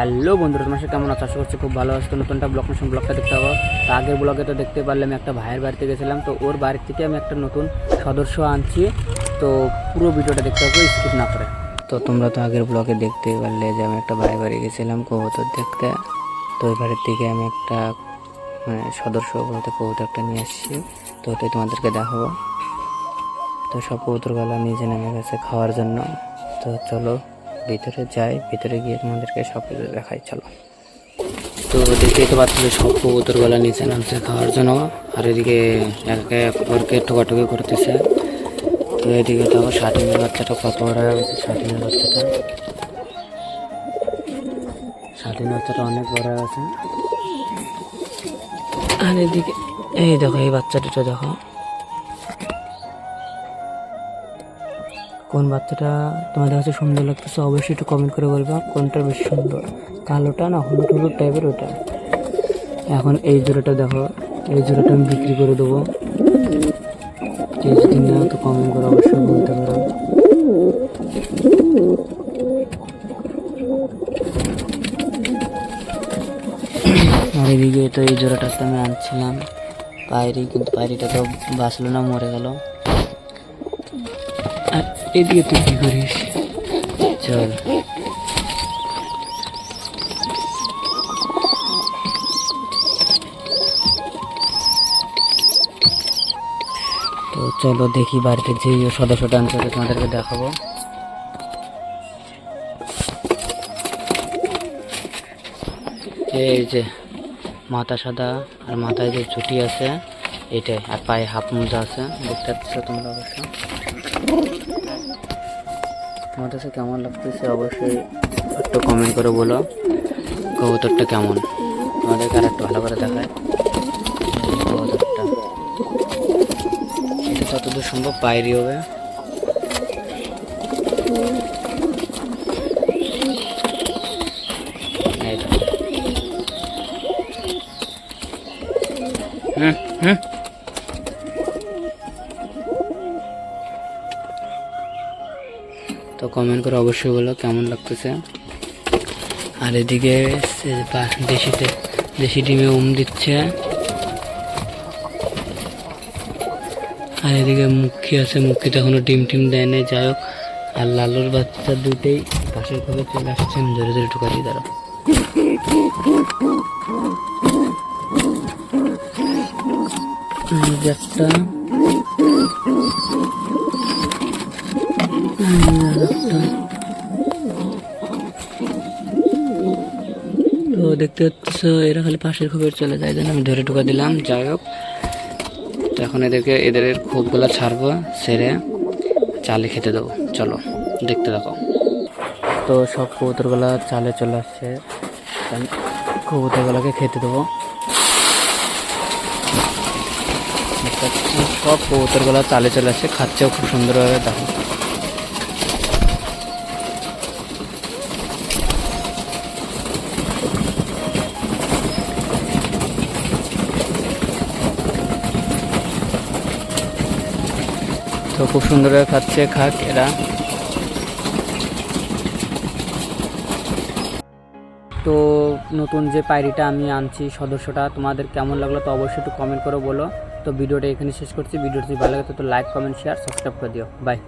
Hello বন্ধুরা, তোমার সাথে কেমন আছো? আশা করছি খুব ভালো আছো। নতুনটা ব্লগ নতুন ব্লগটা দেখতে পাবো। তো আগের ব্লগে তো দেখতে পারলে আমি একটা ভাইয়ের বাড়িতে গেছিলাম। তো ওর বাড়ি থেকে আমি একটা নতুন সদস্য আনছি। তো পুরো ভিডিওটা দেখতে পাবো স্কিপ না করে। তো তোমরা তো আগের ব্লগে দেখতে পারলে যে আমি একটা ভাইয়ের বাড়ি গেছিলাম কবুতর দেখতে। তো ওই বাড়ির থেকে আমি একটা মানে সদস্য বলতে কবুতর একটা নিয়ে আসছি। তো ওটাই তোমাদেরকে দেখাবো। তো সব কবুতরগুলো নিজে নেমে গেছে খাওয়ার জন্য। তো চলো ভিতরে যাই, ভিতরে গিয়ে তোমাদেরকে সব কিছু দেখাই, চলো। তো দেখতেই তো পাচ্ছি সব কবুতরগুলো নিচে নামছে খাওয়ার জন্য, আর এদিকে এক এক ঠোকাঠুকি করতেছে। তো এদিকে তো ষাটিনের বাচ্চাটা কত বড় হয়ে গেছে বাচ্চাটা। ষাটিনের বাচ্চাটা অনেক বড় হয়ে গেছে। আর এদিকে, এই দেখো, এই বাচ্চাটা দেখো। কোন বাচ্চাটা তোমাদের কাছে সুন্দর লাগতেছে, অবশ্যই একটু কমেন্ট করে বলবা কোনটা বেশি সুন্দর? কালোটা না হলুদ হলুদ টাইপের ওটা? এখন এই জোড়াটা দেখো, এই জোড়াটা আমি বিক্রি করে দেবো। যদি না তো কমেন্ট করে অবশ্যই বলতে পারো। আর এদিকে তো এই জোড়াটা আমি আনছিলাম। পায়রি, কিন্তু পায়রিটা তো বাঁচলো না, মরে গেল। এদিকে তুই কি করিস? চল। তো চলো দেখি বাড়িতে যে সদস্যটা আনছে তোমাদেরকে দেখাবো। এই যে, মাথা সাদা আর মাথায় যে ছুটি আছে, এটাই, আর পায়ে হাফ মোজা আছে, দেখতে পাচ্ছ তোমরা অবশ্য? তোমার কাছে কেমন লাগতেছে অবশ্যই একটু কমেন্ট করে বলো। কবুতরটা কেমন? তোমাদেরকে আর একটু ভালো করে দেখায় কবুতরটা। এটা যতদূর সম্ভব পায়রি হবে। হুম হুম। তো কমেন্ট করে অবশ্যই বলো কেমন লাগতেছে। আর এদিকে দেশিতে, দেশি ডিমে উম দিচ্ছে। আর এদিকে মুখী আছে, মুখীতে এখনও ডিম টিম দেয় নাই। যাই হোক, আর লালুর বাচ্চা দুটেই পাশের ঘরে চলে আসছে। আমি ধরে ধরে ঢুকা দিই দাঁড়াও। এই যে একটা তো দেখতে পাচ্ছ, এরা খালি পাশের খোপের চলে যায় যেন আমি ধরে ঢুকা দিলাম, যাই হোক। তো এখন এদেরকে, এদের খোপগুলো ছাড়বো, ছেড়ে চালে খেতে দেবো। চলো, দেখতে দেখো তো সব কবুতরগুলো চালে চলে আসছে। কবুতরগুলোকে খেতে দেবো। সব কবুতরগুলো চালে চলে আসছে খাচ্ছেও খুব সুন্দরভাবে দেখো। তো খুব সুন্দরভাবে খাচ্ছে, খাক এরা। তো নতুন যে পায়রিটা আমি আনছি সদস্যটা, তোমাদের কেমন লাগল তো অবশ্যই একটু কমেন্ট করে বলো। তো ভিডিওটা এখানে শেষ করছি। ভিডিওটি ভালো লাগে তো লাইক কমেন্ট শেয়ার সাবস্ক্রাইব করে দিও। বাই